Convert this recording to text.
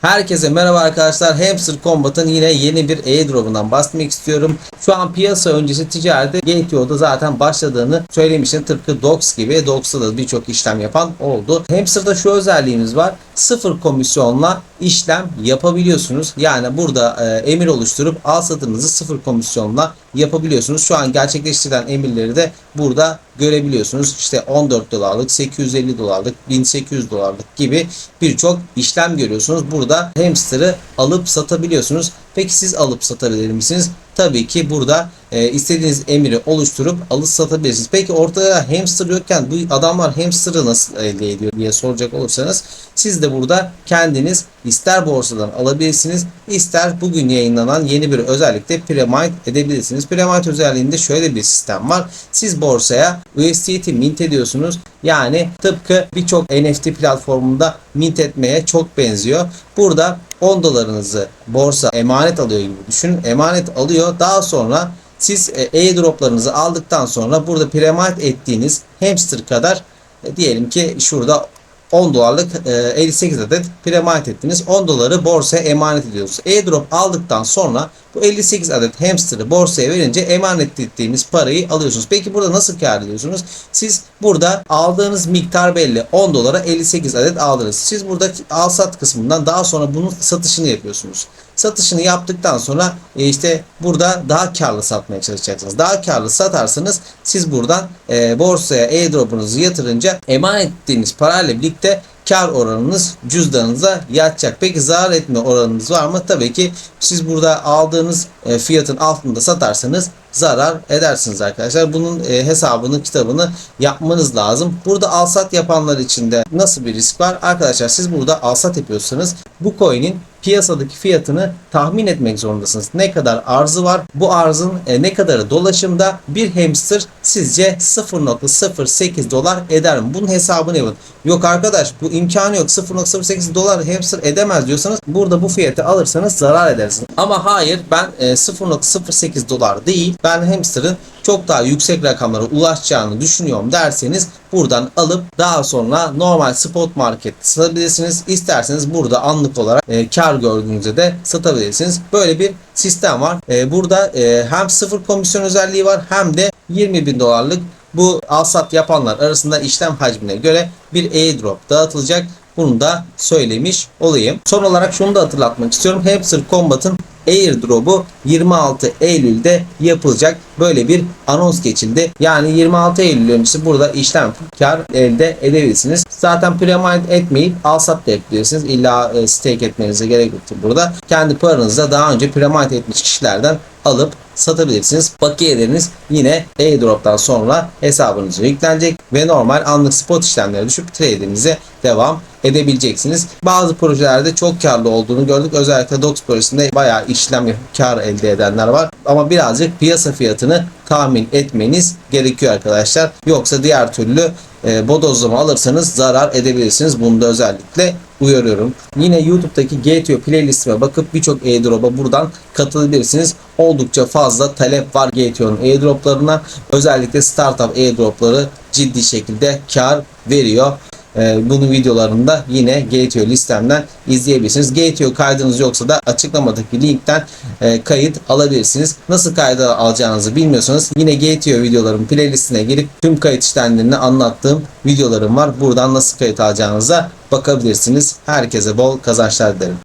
Herkese merhaba arkadaşlar. Hamster Combat'ın yine yeni bir airdrop'undan bahsetmek istiyorum. Şu an piyasa öncesi ticarette GTO'da zaten başladığını söylemiştim. Tıpkı Dox gibi. Dox'ta da birçok işlem yapan oldu. Hamster'da şu özelliğimiz var. Sıfır komisyonla işlem yapabiliyorsunuz. Yani burada e, emir oluşturup al satınızı sıfır komisyonla yapabiliyorsunuz. Şu an gerçekleştirilen emirleri de burada görebiliyorsunuz. İşte 14 dolarlık, 850 dolarlık, 1800 dolarlık gibi birçok işlem görüyorsunuz. Burada hamster'ı alıp satabiliyorsunuz. Peki siz alıp satabilir misiniz? Tabii ki burada e, istediğiniz emiri oluşturup alıp satabilirsiniz. Peki ortada hamster yokken bu adamlar hamster'ı nasıl elde ediyor diye soracak olursanız siz de burada kendiniz ister borsadan alabilirsiniz ister bugün yayınlanan yeni bir özellikte premite edebilirsiniz. Premite özelliğinde şöyle bir sistem var. Siz borsaya USDT mint ediyorsunuz. Yani tıpkı birçok NFT platformunda mint etmeye çok benziyor. Burada 10 dolarınızı borsa emanet alıyor gibi düşünün. Emanet alıyor. Daha sonra siz e, airdroplarınızı aldıktan sonra burada premite ettiğiniz hamster kadar e, diyelim ki şurada 10 dolarlık e, 58 adet premite ettiniz. 10 doları borsaya emanet ediyorsunuz. Airdrop aldıktan sonra bu 58 adet hamster'ı borsaya verince emanet ettiğiniz parayı alıyorsunuz. Peki burada nasıl kar ediyorsunuz? Siz burada aldığınız miktar belli. 10 dolara 58 adet aldınız. Siz burada al sat kısmından daha sonra bunun satışını yapıyorsunuz. Satışını yaptıktan sonra e, işte burada daha karlı satmaya çalışacaksınız. Daha karlı satarsanız siz buradan e, borsaya airdrop'unuzu yatırınca emanet ettiğiniz parayla birlikte kar oranınız cüzdanınıza yatacak. Peki zarar etme oranınız var mı? Tabii ki siz burada aldığınız fiyatın altında satarsanız zarar edersiniz arkadaşlar. Bunun e, hesabını, kitabını yapmanız lazım. Burada alsat yapanlar için de nasıl bir risk var? Arkadaşlar siz burada alsat yapıyorsanız bu coin'in piyasadaki fiyatını tahmin etmek zorundasınız. Ne kadar arzı var? Bu arzın e, ne kadarı dolaşımda? Bir hamster sizce 0.08 dolar eder mi? Bunun hesabını yapın. Yok arkadaş bu imkanı yok. 0.08 dolar hamster edemez diyorsanız burada bu fiyatı alırsanız zarar edersiniz. Ama hayır ben e, 0.08 dolar değil ben hamster'ın çok daha yüksek rakamlara ulaşacağını düşünüyorum derseniz buradan alıp daha sonra normal spot market satabilirsiniz. İsterseniz burada anlık olarak e, kar gördüğünüzde de satabilirsiniz. Böyle bir sistem var. E, burada e, hem sıfır komisyon özelliği var hem de 20 bin dolarlık bu alsat yapanlar arasında işlem hacmine göre bir airdrop dağıtılacak. Bunu da söylemiş olayım. Son olarak şunu da hatırlatmak istiyorum. Hamster Combat'ın airdrop'u 26 Eylül'de yapılacak. Böyle bir anons geçildi. Yani 26 Eylül öncesi burada işlem kar elde edebilirsiniz. Zaten premite etmeyip alsat da yapabilirsiniz. İlla e, stake etmenize gerek yoktur burada. Kendi paranızla daha önce premite etmiş kişilerden alıp satabilirsiniz. Bakiyeleriniz yine airdrop'tan sonra hesabınıza yüklenecek ve normal anlık spot işlemlere düşüp trade'inize devam edebileceksiniz. Bazı projelerde çok karlı olduğunu gördük. Özellikle Dox projesinde bayağı işlem yapıp kar elde edenler var. Ama birazcık piyasa fiyatını tahmin etmeniz gerekiyor arkadaşlar. Yoksa diğer türlü e, bodozlama alırsanız zarar edebilirsiniz. Bunu da özellikle uyarıyorum. Yine YouTube'daki GTO playlistime bakıp birçok airdrop'a buradan katılabilirsiniz. Oldukça fazla talep var GTO'nun airdroplarına. Özellikle startup airdropları ciddi şekilde kar veriyor. Ee, bunun videolarını da yine GTO listemden izleyebilirsiniz. GTO kaydınız yoksa da açıklamadaki linkten e, kayıt alabilirsiniz. Nasıl kaydı alacağınızı bilmiyorsanız yine GTO videoların playlistine girip tüm kayıt işlemlerini anlattığım videolarım var. Buradan nasıl kayıt alacağınıza bakabilirsiniz. Herkese bol kazançlar dilerim.